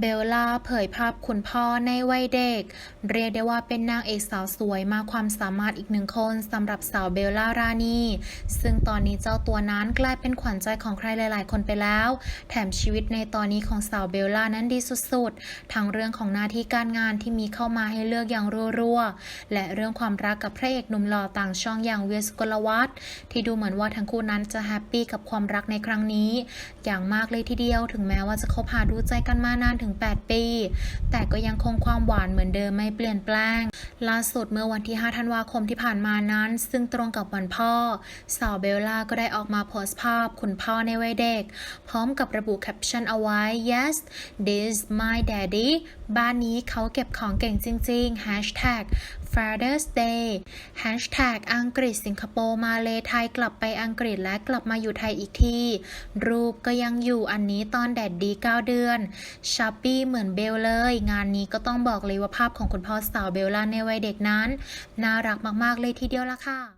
เบลล่าเผยภาพคุณพ่อในวัยเด็ก เรียกได้ว่าเป็นนางเอกสาวสวยมากความสามารถอีกหนึ่งคนสำหรับสาวเบลล่ารานีซึ่งตอนนี้เจ้าตัวนั้นกลายเป็นขวัญใจของใครหลาย ๆ คนไปแล้ว แถมชีวิตในตอนนี้ของสาวเบลล่านั้นดีสุด ๆ ทั้งเรื่องของหน้าที่การงานที่มีเข้ามาให้เลือกอย่างรัวๆและเรื่องความรักกับพระเอกหนุ่มหล่อต่างช่องอย่างเวียสกลวัฒน์ที่ดูเหมือนว่าทั้งคู่นั้นจะแฮปปี้กับความรักในครั้งนี้ อย่างมากเลยทีเดียว ถึงแม้ว่าจะคบหาดูใจกันมานาน5-8 ปี แต่ก็ยังคงความหวานเหมือนเดิมไม่เปลี่ยนแปลง ล่าสุดเมื่อวันที่ 5 ธันวาคมที่ผ่านมานั้น ซึ่งตรงกับวันพ่อ สาวเบลล่าก็ได้ออกมาโพสต์ภาพคุณพ่อในวัยเด็ก พร้อมกับระบุแคปชั่นเอาไว้ yes this my daddy บ้านนี้เขาเก็บของเก่งจริงๆ hashtag Father's Day hashtag อังกฤษสิงคโปร์มาเลไทยกลับไปอังกฤษและกลับมาอยู่ไทยอีกทีรูปก็ยังอยู่อันนี้ตอนแดดดี 9 เดือนชาปี้เหมือนเบลเลย งานนี้ก็ต้องบอกเลยว่าภาพของคุณพ่อสาวเบลล่าในวัยเด็กนั้น น่ารักมากๆเลยทีเดียวละค่ะ